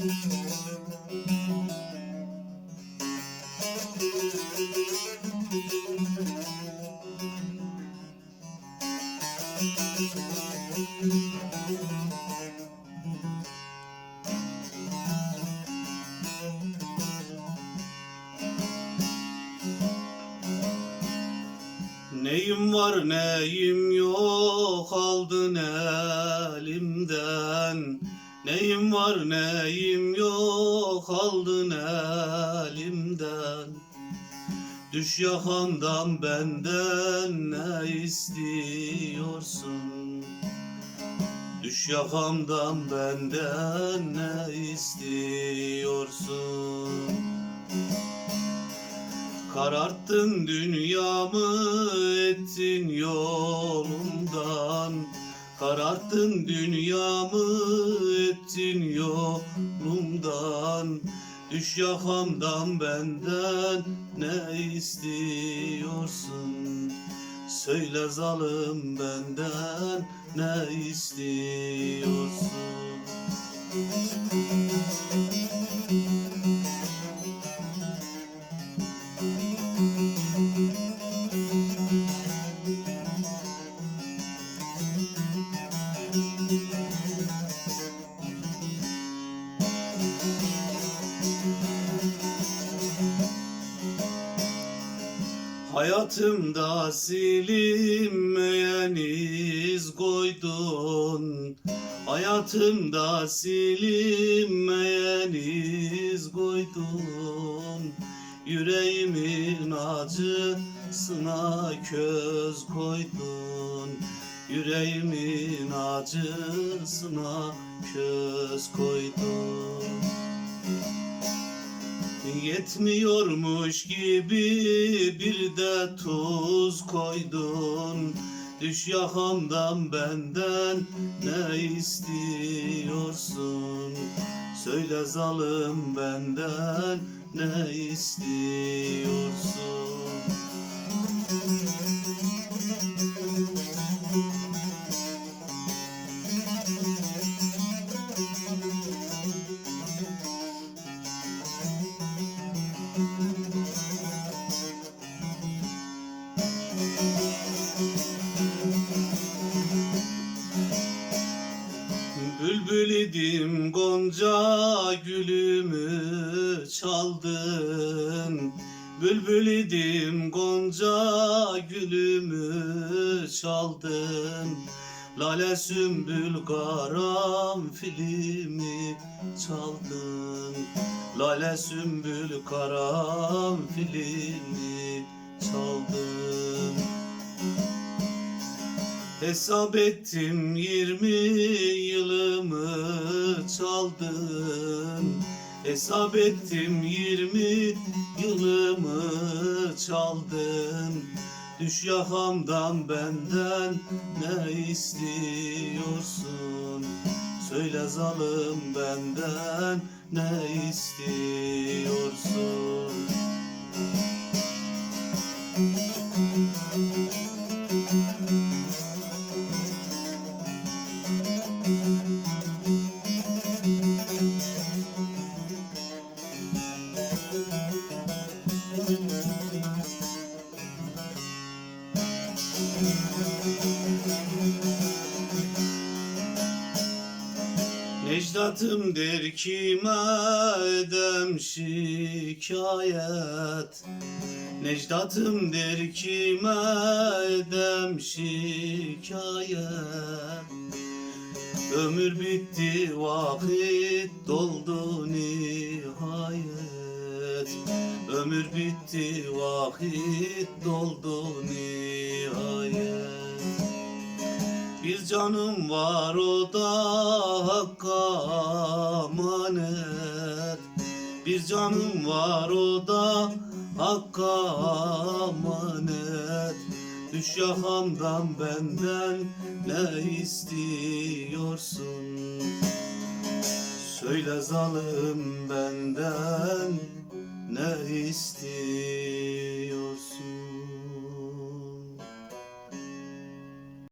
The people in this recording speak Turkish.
Neyim var neyim yok aldın elimden Neyim var neyim yok aldın elimden? Düş yakandan benden ne istiyorsun? Düş yakamdan benden ne istiyorsun? Kararttın dünyamı ettin yolumdan. Kararttın dünyamı ettin yolumdan Düş yakamdan benden ne istiyorsun? Söyle zalim benden ne istiyorsun Hayatımda silinmeyen iz koydun. Hayatımda silinmeyen iz koydun. Yüreğimin acısına köz koydun. Yüreğimin acısına köz koydun Yetmiyormuş gibi bir de tuz koydun. Düş yakamdan benden ne istiyorsun? Söyle zalim benden ne istiyorsun gonca gülümü çaldın. Bülbül idim gonca gülümü çaldın. Lale sümbül karanfilimi çaldın. Lale sümbül karanfilimi çaldın. Hesap ettim yirmi yılımı çaldın Hesap ettim yirmi yılımı çaldın. Düş yakamdan benden ne istiyorsun? Söyle zalim benden ne istiyorsun Necdatım der kime edem şikayet Necdatım der kime edem şikayet. Ömür bitti vakit doldu nihayet. Ömür bitti vakit doldu nihayet bir canım var o da hakka emanet. Bir canım var o da hakka emanet. Düş yakamdan benden ne istiyorsun? Söyle zalim benden ne istiyorsun